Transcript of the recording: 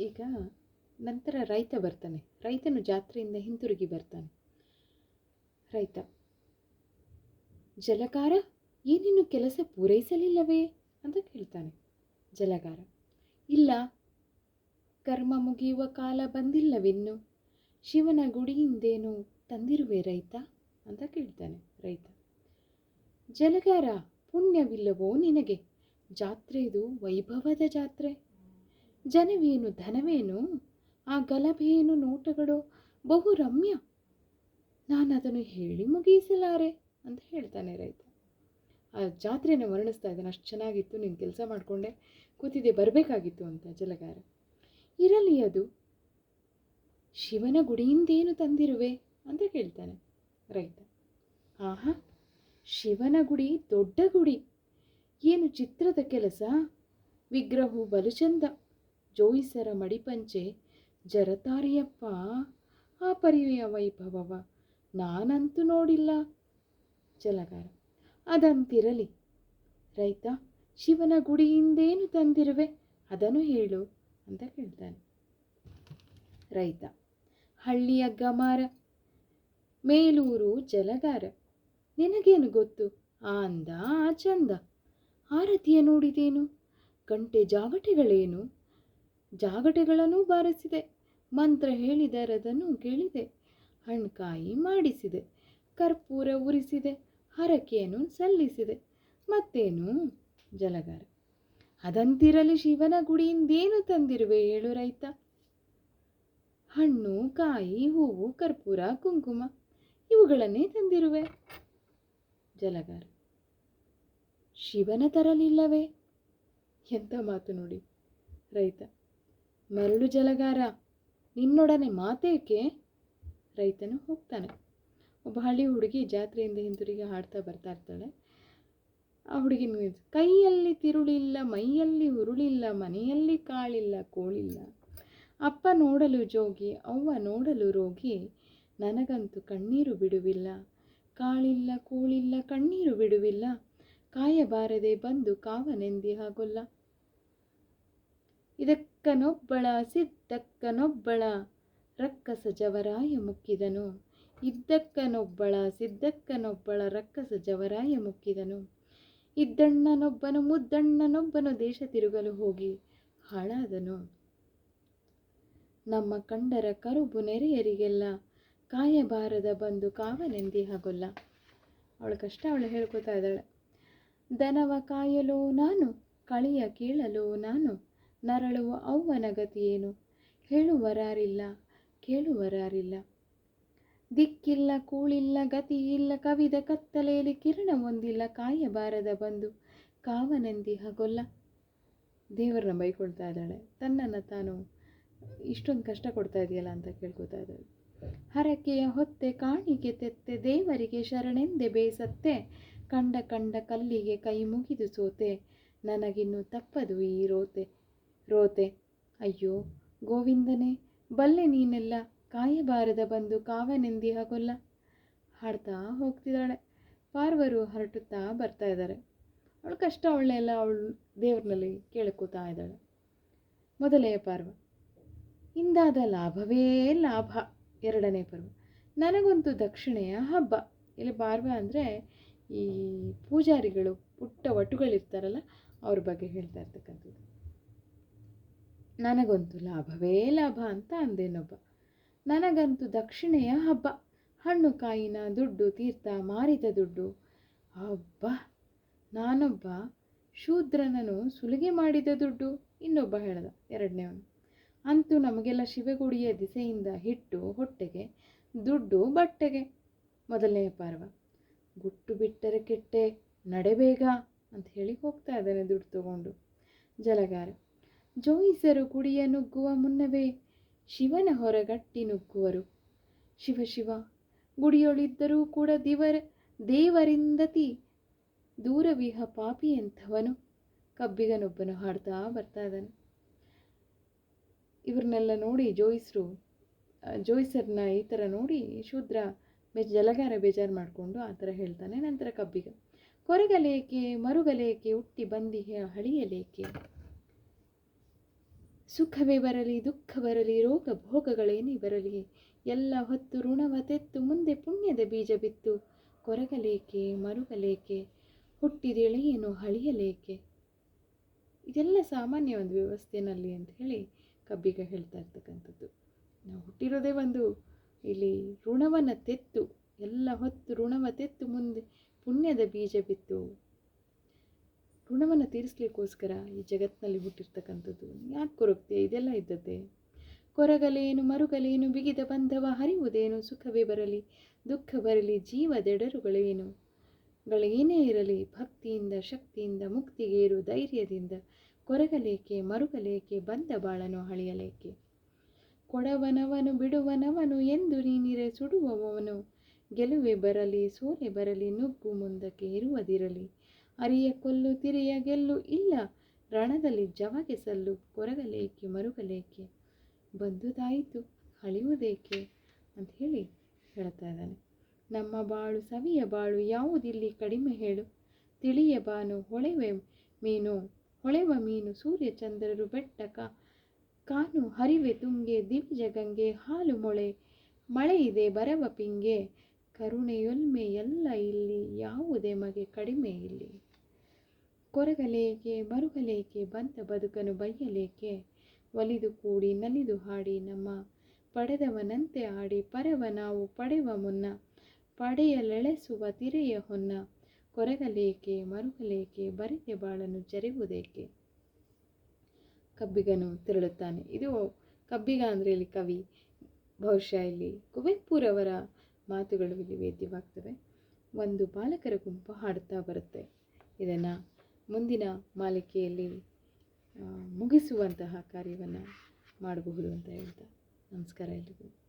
ಈಗ ನಂತರ ರೈತ ಬರ್ತಾನೆ. ರೈತನು ಜಾತ್ರೆಯಿಂದ ಹಿಂತಿರುಗಿ ಬರ್ತಾನೆ. ರೈತ, ಜಲಗಾರ ಏನಿನ್ನು ಕೆಲಸ ಪೂರೈಸಲಿಲ್ಲವೇ ಅಂತ ಕೇಳ್ತಾನೆ. ಜಲಗಾರ, ಇಲ್ಲ, ಕರ್ಮ ಮುಗಿಯುವ ಕಾಲ ಬಂದಿಲ್ಲವಿನ್ನು? ಶಿವನ ಗುಡಿಯಿಂದೇನು ತಂದಿರುವೆ ರೈತ ಅಂತ ಕೇಳ್ತಾನೆ ರೈತ. ಜಲಗಾರ, ಪುಣ್ಯವಿಲ್ಲವೋ ನಿನಗೆ? ಜಾತ್ರೆದು ವೈಭವದ ಜಾತ್ರೆ. ಜನವೇನು ಧನವೇನು? ಆ ಗಲಭೆಯೇನು ನೋಟಗಳು ಬಹು ರಮ್ಯ. ನಾನು ಅದನ್ನು ಹೇಳಿ ಮುಗಿಸಲಾರೆ ಅಂತ ಹೇಳ್ತಾನೆ ರೈತ. ಆ ಜಾತ್ರೆಯನ್ನು ವರ್ಣಿಸ್ತಾ ಇದ್ದಾನೆ. ಅಷ್ಟು ಚೆನ್ನಾಗಿತ್ತು, ನೀನು ಕೆಲಸ ಮಾಡಿಕೊಂಡೆ, ಕೂತಿದ್ದೆ, ಬರಬೇಕಾಗಿತ್ತು ಅಂತ ಜಲಗಾರ. ಇರಲಿ ಅದು. ಶಿವನ ಗುಡಿಯಿಂದೇನು ತಂದಿರುವೆ ಅಂತ ಕೇಳ್ತಾನೆ ರೈತ. ಆಹಾ, ಶಿವನ ಗುಡಿ ದೊಡ್ಡ ಗುಡಿ. ಏನು ಚಿತ್ರದ ಕೆಲಸ? ವಿಗ್ರಹವು ಬಲು ಚಂದ ಜೋಯಿಸರ ಮಡಿಪಂಚೆ, ಜರತಾರಿಯಪ್ಪ, ಆ ಪರಿವೆಯ ವೈಭವವ ನಾನಂತೂ ನೋಡಿಲ್ಲ. ಜಲಗಾರ, ಅದಂತಿರಲಿ, ರೈತ, ಶಿವನ ಗುಡಿಯಿಂದೇನು ತಂದಿರುವೆ, ಅದನ್ನು ಹೇಳು, ಅಂತ ಕೇಳ್ತಾನೆ. ರೈತ, ಹಳ್ಳಿಯ ಗಮಾರ, ಮೇಲೂರು ಜಲಗಾರ, ನಿನಗೇನು ಗೊತ್ತು ಆ ಅಂದ ಆ ಚಂದ ಆರತಿಯ ನೋಡಿದೇನು, ಗಂಟೆ ಜಾಗಟೆಗಳೇನು ಜಾಗಟೆಗಳನ್ನು ಬಾರಿಸಿದೆ. ಮಂತ್ರ ಹೇಳಿದರದನ್ನು ಕೇಳಿದೆ. ಹಣ್ಕಾಯಿ ಮಾಡಿಸಿದೆ. ಕರ್ಪೂರ ಉರಿಸಿದೆ. ಹರಕೆಯನ್ನು ಸಲ್ಲಿಸಿದೆ. ಮತ್ತೇನು? ಜಲಗಾರ. ಅದಂತಿರಲಿ ಶಿವನ ಗುಡಿಯಿಂದೇನು ತಂದಿರುವೆ ಹೇಳು ರೈತ. ಹಣ್ಣು, ಕಾಯಿ, ಹೂವು, ಕರ್ಪೂರ, ಕುಂಕುಮ ಇವುಗಳನ್ನೇ ತಂದಿರುವೆ. ಜಲಗಾರ. ಶಿವನ ತರಲಿಲ್ಲವೇ? ಎಂಥ ಮಾತು ನೋಡಿ ರೈತ. ಮರಳು ಜಲಗಾರ. ನಿನ್ನೊಡನೆ ಮಾತೇಕೆ? ರೈತನು ಹೋಗ್ತಾನೆ. ಒಬ್ಬ ಹಳ್ಳಿ ಹುಡುಗಿ ಜಾತ್ರೆಯಿಂದ ಹಿಂದಿರುಗಿ ಹಾಡ್ತಾ ಬರ್ತಾ ಇರ್ತಾಳೆ. ಆ ಹುಡುಗಿ ಕೈಯಲ್ಲಿ ತಿರುಳಿಲ್ಲ, ಮೈಯಲ್ಲಿ ಉರುಳಿಲ್ಲ, ಮನೆಯಲ್ಲಿ ಕಾಳಿಲ್ಲ, ಕೋಳಿಲ್ಲ. ಅಪ್ಪ ನೋಡಲು ಜೋಗಿ, ಅವ್ವ ನೋಡಲು ರೋಗಿ. ನನಗಂತೂ ಕಣ್ಣೀರು ಬಿಡುವಿಲ್ಲ. ಕಾಳಿಲ್ಲ, ಕೋಳಿಲ್ಲ, ಕಣ್ಣೀರು ಬಿಡುವಿಲ್ಲ. ಕಾಯಬಾರದೆ ಬಂದು ಕಾವನೆಂದಿಹಾಗೊಲ್ಲ ಇದಕ್ಕನೊಬ್ಬಳ ಸಿದ್ದಕ್ಕನೊಬ್ಬಳ ರಕ್ಕಸ ಜವರಾಯ ಮುಕ್ಕಿದನು. ಇದ್ದಕ್ಕನೊಬ್ಬಳ ಸಿದ್ದಕ್ಕನೊಬ್ಬಳ ರಕ್ಕಸ ಜವರಾಯ ಮುಕ್ಕಿದನು. ಇದ್ದಣ್ಣನೊಬ್ಬನು, ಮುದ್ದಣ್ಣನೊಬ್ಬನು ದೇಶ ತಿರುಗಲು ಹೋಗಿ ಹಾಳಾದನು. ನಮ್ಮ ಕಂಡರ ಕರುಬು ನೆರೆಯರಿಗೆಲ್ಲ ಕಾಯಬಾರದ ಬಂದು ಕಾವನೆಂದಿಹಾಗೊಲ್ಲ ಅವಳ ಕಷ್ಟ ಅವಳು ಹೇಳ್ಕೊತಾ ಇದ್ದಾಳೆ. ದನವ ಕಾಯಲು ನಾನು, ಕಳಿಯ ಕೀಳಲು ನಾನು ನರಳುವ ಅವ್ವನ ಗತಿಯೇನು ಹೇಳುವರಾರಿಲ್ಲ, ಕೇಳುವರಾರಿಲ್ಲ. ದಿಕ್ಕಿಲ್ಲ, ಕೂಳಿಲ್ಲ, ಗತಿಯಿಲ್ಲ, ಕವಿದ ಕತ್ತಲೆಯಲ್ಲಿ ಕಿರಣ ಹೊಂದಿಲ್ಲ, ಕಾಯಬಾರದ ಬಂದು ಕಾವನೆಂದಿ ಹಗೊಲ್ಲ. ದೇವರನ್ನ ಬೈಕೊಳ್ತಾ ಇದ್ದಾಳೆ. ತನ್ನನ್ನು ತಾನು ಇಷ್ಟೊಂದು ಕಷ್ಟ ಕೊಡ್ತಾ ಇದೆಯಲ್ಲ ಅಂತ ಕೇಳ್ಕೊತಾ ಇದ್ದಾಳೆ. ಹರಕೆಯ ಹೊತ್ತೆ, ಕಾಣಿಕೆ, ತೆತ್ತೆ, ದೇವರಿಗೆ ಶರಣೆಂದೆ ಬೇಸತ್ತೆ. ಕಂಡ ಕಂಡ ಕಲ್ಲಿಗೆ ಕೈ ಮುಗಿದು ಸೋತೆ. ನನಗಿನ್ನು ತಪ್ಪದು ಈ ರೋತೆ. ರೋತೆ. ಅಯ್ಯೋ, ಗೋವಿಂದನೇ, ಬಲ್ಲೆ ನೀನೆಲ್ಲ ಕಾಯಬಾರದ ಬಂದು ಕಾವನೆಂದಿ ಹಾಗೊಲ್ಲ. ಹಾಡ್ತಾ ಹೋಗ್ತಿದ್ದಾಳೆ. ಪಾರ್ವರು ಹರಟುತ್ತಾ ಬರ್ತಾ ಇದ್ದಾರೆ. ಅವಳು ಕಷ್ಟ ಅವಳನ್ನೆಲ್ಲ ಅವಳು ದೇವ್ರನಲ್ಲಿ ಕೇಳ್ಕೋತಾ ಇದ್ದಾಳೆ. ಮೊದಲೇ ಪಾರ್ವ, ಇಂದಾದ ಲಾಭವೇ ಲಾಭ. ಎರಡನೇ ಪರ್ವ, ನನಗಂತೂ ದಕ್ಷಿಣೆಯ ಹಬ್ಬ. ಇಲ್ಲಿ ಪಾರ್ವ ಅಂದರೆ ಈ ಪೂಜಾರಿಗಳು ಪುಟ್ಟ ವಟುಗಳಿರ್ತಾರಲ್ಲ, ಅವ್ರ ಬಗ್ಗೆ ಹೇಳ್ತಾ ಇರ್ತಕ್ಕಂಥದ್ದು. ನನಗಂತೂ ಲಾಭವೇ ಲಾಭ ಅಂತ ಅಂದೇನೊಬ್ಬ. ನನಗಂತೂ ದಕ್ಷಿಣೆಯ ಹಬ್ಬ. ಹಣ್ಣು ಕಾಯಿನ ದುಡ್ಡು, ತೀರ್ಥ, ಮಾರಿದ ದುಡ್ಡು. ಹಬ್ಬ ನಾನೊಬ್ಬ ಶೂದ್ರನನು ಸುಲಿಗೆ ಮಾಡಿದ ದುಡ್ಡು. ಇನ್ನೊಬ್ಬ ಹೇಳ್ದ, ಎರಡನೇವನು. ಅಂತೂ ನಮಗೆಲ್ಲ ಶಿವಗುಡಿಯ ದಿಸೆಯಿಂದ ಹಿಟ್ಟು ಹೊಟ್ಟೆಗೆ, ದುಡ್ಡು ಬಟ್ಟೆಗೆ. ಮೊದಲನೆಯ ಪಾರ್ವ, ಗುಟ್ಟು ಬಿಟ್ಟರೆ ಕೆಟ್ಟೆ ನಡೆಬೇಗ ಅಂತ ಹೇಳಿ ಹೋಗ್ತಾ ಇದ್ದಾನೆ ದುಡ್ಡು ತಗೊಂಡು. ಜಲಗಾರ ಜೋಯಿಸರು ಗುಡಿಯ ನುಗ್ಗುವ ಮುನ್ನವೇ ಶಿವನ ಹೊರಗಟ್ಟಿ ನುಗ್ಗುವರು. ಶಿವ ಶಿವ, ಗುಡಿಯೊಳಿದ್ದರೂ ಕೂಡ ದಿವರ, ದೇವರಿಂದತಿ ದೂರವಿಹ ಪಾಪಿ ಎಂಥವನು ಕಬ್ಬಿಗನೊಬ್ಬನು ಹಾಡ್ತಾ ಬರ್ತಾ ಇದ್ದಾನೆ. ಇವ್ರನ್ನೆಲ್ಲ ನೋಡಿ ಜೋಯಿಸರು ಜೋಯಿಸರ್ನ ಈ ಥರ ನೋಡಿ ಶೂದ್ರ ಬೆ, ಜಲಗಾರ ಬೇಜಾರು ಮಾಡಿಕೊಂಡು ಆ ಥರ ಹೇಳ್ತಾನೆ. ನಂತರ ಕಬ್ಬಿಗ, ಕೊರಗಲೇಕೆ, ಮರುಗಲೇಕೆ, ಹುಟ್ಟಿ ಬಂದಿಹ, ಹಳಿಯಲೇಕೆ? ಸುಖವೇ ಬರಲಿ, ದುಃಖ ಬರಲಿ, ರೋಗ ಭೋಗಗಳೇನೇ ಬರಲಿ. ಎಲ್ಲ ಹೊತ್ತು ಋಣವ ತೆತ್ತು ಮುಂದೆ ಪುಣ್ಯದ ಬೀಜ ಬಿತ್ತು. ಕೊರಗಲೇಕೆ, ಮರುಗಲೇಕೆ, ಹುಟ್ಟಿದೆಳೆಯೇನು ಹಳಿಯಲೇಕೆ ಇದೆಲ್ಲ ಸಾಮಾನ್ಯ ಒಂದು ವ್ಯವಸ್ಥೆನಲ್ಲಿ ಅಂತ ಹೇಳಿ ಕಬ್ಬಿಗ ಹೇಳ್ತಾ ಇರ್ತಕ್ಕಂಥದ್ದು. ನಾವು ಹುಟ್ಟಿರೋದೇ ಒಂದು ಇಲ್ಲಿ ಋಣವನ್ನು ತೆತ್ತು, ಎಲ್ಲ ಹೊತ್ತು ಋಣವ ತೆತ್ತು ಮುಂದೆ ಪುಣ್ಯದ ಬೀಜ ಬಿತ್ತು. ಋಣವನ್ನು ತೀರಿಸಲಿಕ್ಕೋಸ್ಕರ ಈ ಜಗತ್ತಿನಲ್ಲಿ ಹುಟ್ಟಿರ್ತಕ್ಕಂಥದ್ದು ಯಾಕೆ ಕೊರಗ್ತೆ ಇದೆಲ್ಲ ಇದ್ದದ್ದೇ. ಕೊರಗಲೇನು ಮರುಗಲೇನು ಬಿಗಿದ ಬಂಧವ ಹರಿವುದೇನು ಸುಖವೇ ಬರಲಿ, ದುಃಖ ಬರಲಿ, ಜೀವದೆಡರುಗಳೇನು? ಗಳೇನೇ ಇರಲಿ, ಭಕ್ತಿಯಿಂದ, ಶಕ್ತಿಯಿಂದ, ಮುಕ್ತಿಗೇರು, ಧೈರ್ಯದಿಂದ ಕೊರಗಲೇಕೆ, ಮರುಗಲೇಕೆ, ಬಂದ ಬಾಳನು ಹಳಿಯಲೇಕೆ ಕೊಡವನವನು, ಬಿಡುವನವನು, ಎಂದು ನೀನಿರೆ ಸುಡುವವನು. ಗೆಲುವೆ ಬರಲಿ, ಸೋಲೆ ಬರಲಿ, ನುಗ್ಗು ಮುಂದಕ್ಕೆ ಇರುವುದಿರಲಿ. ಅರಿಯ ಕೊಲ್ಲು ತಿರಿಯ ಗೆಲ್ಲು ಇಲ್ಲ. ರಣದಲ್ಲಿ ಜವಗೆ ಸಲ್ಲು ಕೊರಗಲೇಕೆ ಮರುಗಲೇಕೆ? ಬಂದುದಾಯಿತು ಅಳಿಯುವುದೇಕೆ? ಅಂತ ಹೇಳಿ ಹೇಳ್ತಾ ಇದ್ದಾನೆ. ನಮ್ಮ ಬಾಳು ಸವಿಯ ಬಾಳು ಯಾವುದಿಲ್ಲಿ ಕಡಿಮೆ ಹೇಳು. ತಿಳಿಯ ಬಾನು ಹೊಳೆವೆ ಮೀನು, ಹೊಳೆವ ಮೀನು ಸೂರ್ಯ ಚಂದ್ರರು ಬೆಟ್ಟ ಕಾನು ಹರಿವೆ ತುಂಗೆ ದಿವ್ಯ ಗಂಗೆ ಹಾಲು ಮೊಳೆ, ಮಳೆ ಇದೆ ಬರವ ಪಿಂಗೆ, ಕರುಣೆಯೊಲ್ಮೆ ಎಲ್ಲ ಇಲ್ಲಿ ಯಾವುದೇ ಮಗೆ ಕಡಿಮೆ ಇಲ್ಲಿ. ಕೊರಗಲೇಕೆ, ಮರುಗಲೇಕೆ, ಬಂತ ಬದುಕನು ಬೈಯಲೇಕೆ ಒಲಿದು ಕೂಡಿ ನಲಿದು ಹಾಡಿ ನಮ್ಮ ಪಡೆದವನಂತೆ ಆಡಿ ಪರವ ನಾವು ಪಡೆವ ಮುನ್ನ, ಪಡೆಯಲೆಳೆಸುವ ತಿರೆಯ ಹೊನ್ನ, ಕೊರಗಲೇಕೆ, ಮರುಗಲೇಕೆ, ಬರಿದೆ ಬಾಳನು ಜರಿವುದೇಕೆ ಕಬ್ಬಿಗನು ತೆರಳುತ್ತಾನೆ. ಇದು ಕಬ್ಬಿಗ ಅಂದರೆ ಇಲ್ಲಿ ಕವಿ. ಬಹುಶಃ ಇಲ್ಲಿ ಕುವೆಂಪುರವರ ಮಾತುಗಳು ಇಲ್ಲಿ ವೇದ್ಯವಾಗ್ತವೆ. ಒಂದು ಬಾಲಕರ ಗುಂಪು ಹಾಡುತ್ತಾ ಬರುತ್ತೆ. ಇದನ್ನು ಮುಂದಿನ ಮಾಲಿಕೆಯಲ್ಲಿ ಮುಗಿಸುವಂತಹ ಕಾರ್ಯವನ್ನು ಮಾಡಬಹುದು ಅಂತ ಹೇಳ್ತಾ ನಮಸ್ಕಾರ ಎಲ್ರಿಗೂ.